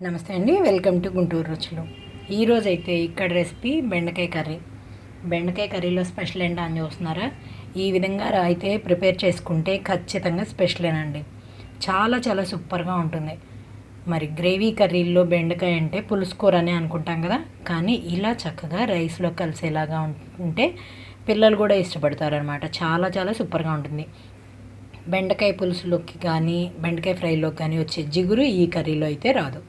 నమస్తే అండి welcome to Guntur రుచులు. ఈరోజు అయితే ఇక్కడ రెసిపీ బెండకాయ కర్రీ. బెండకాయ కర్రీలో స్పెషల్ ఏంటా అని చూస్తున్నారా? ఈ విధంగా అయితే ప్రిపేర్ చేసుకుంటే ఖచ్చితంగా స్పెషలేనండి చాలా చాలా సూపర్గా ఉంటుంది. మరి గ్రేవీ కర్రీల్లో బెండకాయ అంటే పులుసు అని అనుకుంటాం కదా? కానీ ఇలా చక్కగా రైస్లో కలిసేలాగా ఉంటే పిల్లలు కూడా ఇష్టపడతారనమాట. చాలా చాలా సూపర్గా ఉంటుంది. బెండకాయ పులుసులోకి కానీ బెండకాయ ఫ్రైలోకి కానీ వచ్చే జిగురు ఈ కర్రీలో అయితే రాదు.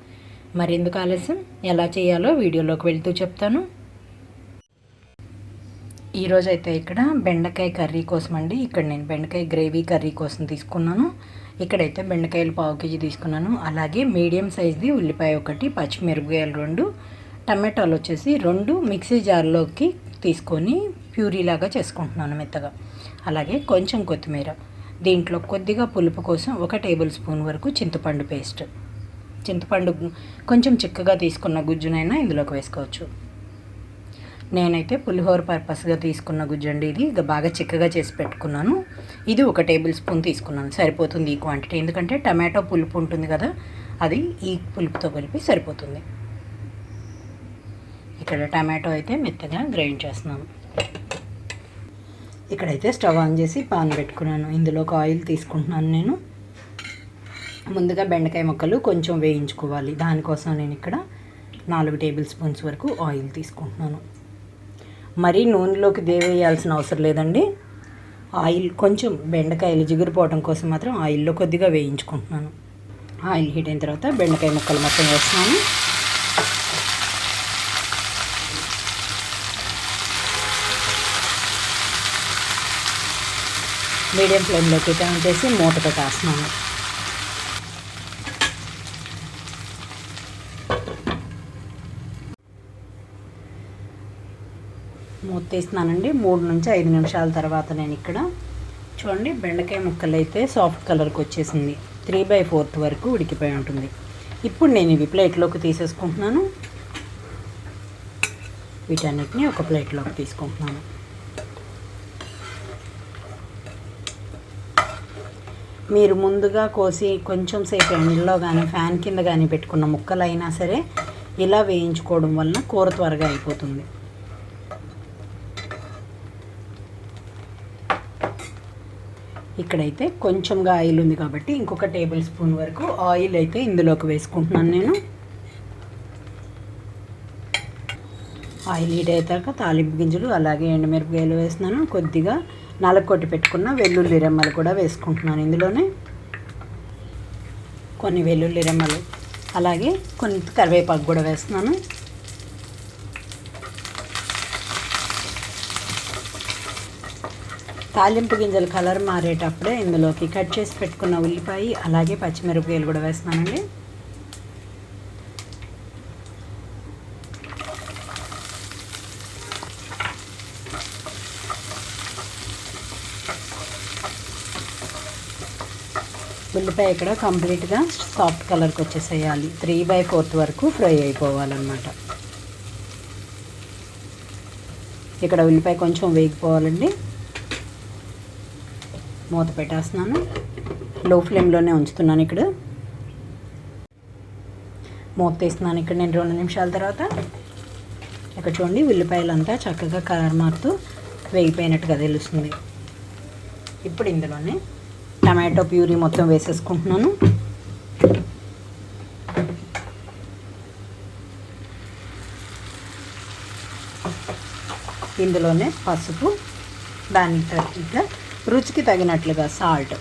మరి ఎందుకు ఆలస్యం? ఎలా చేయాలో వీడియోలోకి వెళ్తూ చెప్తాను. ఈరోజు అయితే ఇక్కడ బెండకాయ కర్రీ కోసం అండి ఇక్కడ నేను బెండకాయ గ్రేవీ కర్రీ కోసం తీసుకున్నాను. ఇక్కడైతే బెండకాయలు పావు కేజీ తీసుకున్నాను. అలాగే మీడియం సైజ్ది ఉల్లిపాయ ఒకటి పచ్చిమిరపకాయలు రెండు టమాటాలు వచ్చేసి రెండు మిక్సీ జార్లోకి తీసుకొని ప్యూరీలాగా చేసుకుంటున్నాను మెత్తగా. అలాగే కొంచెం కొత్తిమీర. దీంట్లో కొద్దిగా పులుపు కోసం ఒక టేబుల్ స్పూన్ వరకు చింతపండు పేస్ట్. చింతపండు కొంచెం చిక్కగా తీసుకున్న గుజ్జునైనా ఇందులోకి వేసుకోవచ్చు. నేనైతే పులిహోర పర్పస్గా తీసుకున్న గుజ్జు అండి ఇది. ఇక బాగా చిక్కగా చేసి పెట్టుకున్నాను. ఇది ఒక టేబుల్ స్పూన్ తీసుకున్నాను. సరిపోతుంది ఈ క్వాంటిటీ. ఎందుకంటే టమాటో పులుపు ఉంటుంది కదా అది ఈ పులుపుతో కలిపి సరిపోతుంది. ఇక్కడ టమాటో అయితే మెత్తగా గ్రైండ్ చేస్తున్నాను. ఇక్కడైతే స్టవ్ ఆన్ చేసి పాన్ పెట్టుకున్నాను. ఇందులోకి ఆయిల్ తీసుకుంటున్నాను నేను. ముందుగా బెండకాయ ముక్కలు కొంచెం వేయించుకోవాలి. దానికోసం నేను ఇక్కడ నాలుగు టేబుల్ స్పూన్స్ వరకు ఆయిల్ తీసుకుంటున్నాను. మరీ నూనెలోకి దేవేయాల్సిన అవసరం లేదండి. ఆయిల్ కొంచెం బెండకాయలు జిగురుపోవడం కోసం మాత్రం ఆయిల్లో కొద్దిగా వేయించుకుంటున్నాను. ఆయిల్ హీట్ అయిన తర్వాత బెండకాయ ముక్కలు మొత్తం వేస్తున్నాను. మీడియం ఫ్లేమ్లోకి టర్న్ చేసి మూత పెట్టేస్తున్నాను మూత తీస్తున్నానండి మూడు నుంచి ఐదు నిమిషాల తర్వాత నేను ఇక్కడ చూడండి బెండకాయ ముక్కలు అయితే సాఫ్ట్ కలర్కి వచ్చేసింది. త్రీ బై ఫోర్త్ వరకు ఉడికిపోయి ఉంటుంది. ఇప్పుడు నేను ఇవి ప్లేట్లోకి తీసేసుకుంటున్నాను. వీటన్నిటిని ఒక ప్లేట్లోకి తీసుకుంటున్నాను. మీరు ముందుగా కోసి కొంచెం సేపు ఎండలో కానీ ఫ్యాన్ కింద కానీ పెట్టుకున్న ముక్కలు అయినా సరే ఇలా వేయించుకోవడం వలన కూర త్వరగా అయిపోతుంది. ఇక్కడైతే కొంచెంగా ఆయిల్ ఉంది కాబట్టి ఇంకొక టేబుల్ స్పూన్ వరకు ఆయిల్ అయితే ఇందులోకి వేసుకుంటున్నాను నేను. ఆయిల్ హీట్ అయ్యాక తాలింపు గింజలు అలాగే ఎండుమిరపకాయలు వేస్తున్నాను. కొద్దిగా నలకొట్టి పెట్టుకున్న వెల్లుల్లి రెమ్మలు కూడా వేసుకుంటున్నాను ఇందులోనే. కొన్ని వెల్లుల్లి రెమ్మలు అలాగే కొన్ని కరివేపాకు కూడా వేస్తున్నాను. తాలింపు గింజలు కలర్ మారేటప్పుడే ఇందులోకి కట్ చేసి పెట్టుకున్న ఉల్లిపాయ అలాగే పచ్చిమిరపకాయలు కూడా వేస్తున్నానండి. ఉల్లిపాయ ఇక్కడ కంప్లీట్గా సాఫ్ట్ కలర్కి వచ్చేసేయాలి. త్రీ బై ఫోర్త్ వరకు ఫ్రై అయిపోవాలన్నమాట. ఇక్కడ ఉల్లిపాయ కొంచెం వేగిపోవాలండి. మూత పెట్టేస్తున్నాను. లో ఫ్లేమ్లోనే ఉంచుతున్నాను ఇక్కడ. మూత తీస్తున్నాను ఇక్కడ నేను రెండు నిమిషాల తర్వాత. ఇక్కడ చూడండి ఉల్లిపాయలు అంతా చక్కగా కలర్ మారుతూ వేగిపోయినట్టుగా తెలుస్తుంది. ఇప్పుడు ఇందులోనే టమాటో ప్యూరీ మొత్తం వేసేసుకుంటున్నాను. ఇందులోనే పసుపు దానికి తగ్గ రుచికి తగినట్లుగా సాల్ట్.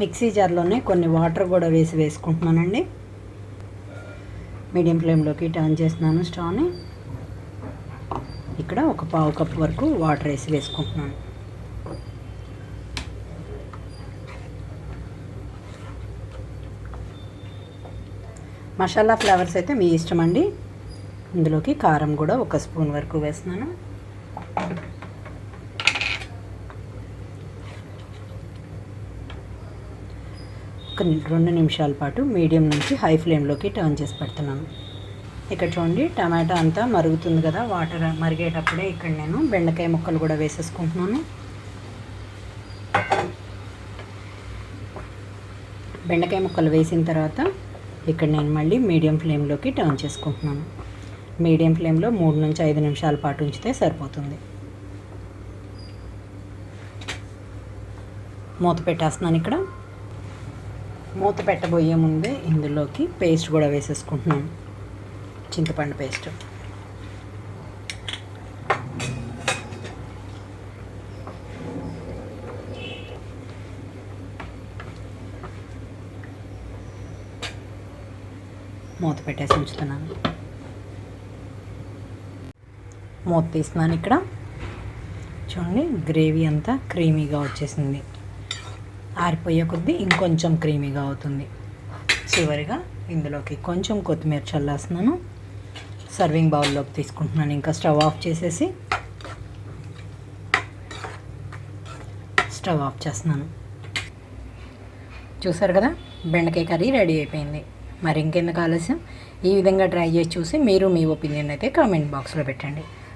మిక్సీ జార్లోనే కొన్ని వాటర్ కూడా వేసి వేసుకుంటున్నానండి. మీడియం ఫ్లేమ్లోకి టర్న్ చేస్తున్నాను స్టవ్ని. ఇక్కడ ఒక పావు కప్ వరకు వాటర్ వేసి వేసుకుంటున్నాను. మసాలా ఫ్లేవర్స్ అయితే మీ ఇష్టం అండి ఇందులోకి కారం కూడా ఒక స్పూన్ వరకు వేస్తున్నాను. ఒక రెండు నిమిషాల పాటు మీడియం నుంచి హై ఫ్లేమ్లోకి టర్న్ చేసి పెడుతున్నాను. ఇక్కడ చూడండి టమాటా అంతా మరుగుతుంది కదా వాటర్ మరిగేటప్పుడే ఇక్కడ నేను బెండకాయ ముక్కలు కూడా వేసేసుకుంటున్నాను. బెండకాయ ముక్కలు వేసిన తర్వాత ఇక్కడ నేను మళ్ళీ మీడియం ఫ్లేమ్లోకి టర్న్ చేసుకుంటున్నాను. మీడియం ఫ్లేమ్లో మూడు నుంచి ఐదు నిమిషాల పాటు ఉంచితే సరిపోతుంది. మూత పెట్టేస్తున్నాను ఇక్కడ. మూత పెట్టబోయే ముందే ఇందులోకి పేస్ట్ కూడా వేసేసుకుంటున్నాను. చింతపండు పేస్ట్. మూత పెట్టేసి ఉంచుతున్నాను. మూత తీస్తున్నాను ఇక్కడ. చూడండి గ్రేవీ అంతా క్రీమీగా వచ్చేసింది. ఆరిపోయే కొద్దీ ఇంకొంచెం క్రీమీగా అవుతుంది. చివరిగా ఇందులోకి కొంచెం కొత్తిమీర చల్లేస్తున్నాను. సర్వింగ్ బౌల్లోకి తీసుకుంటున్నాను. ఇంకా స్టవ్ ఆఫ్ చేసేసి స్టవ్ ఆఫ్ చేస్తున్నాను. చూసారు కదా బెండకాయ కర్రీ రెడీ అయిపోయింది. మరి ఇంకెందుకు ఆలస్యం? ఈ విధంగా ట్రై చేసి చూసి మీరు మీ ఒపీనియన్ అయితే కామెంట్ బాక్స్లో పెట్టండి.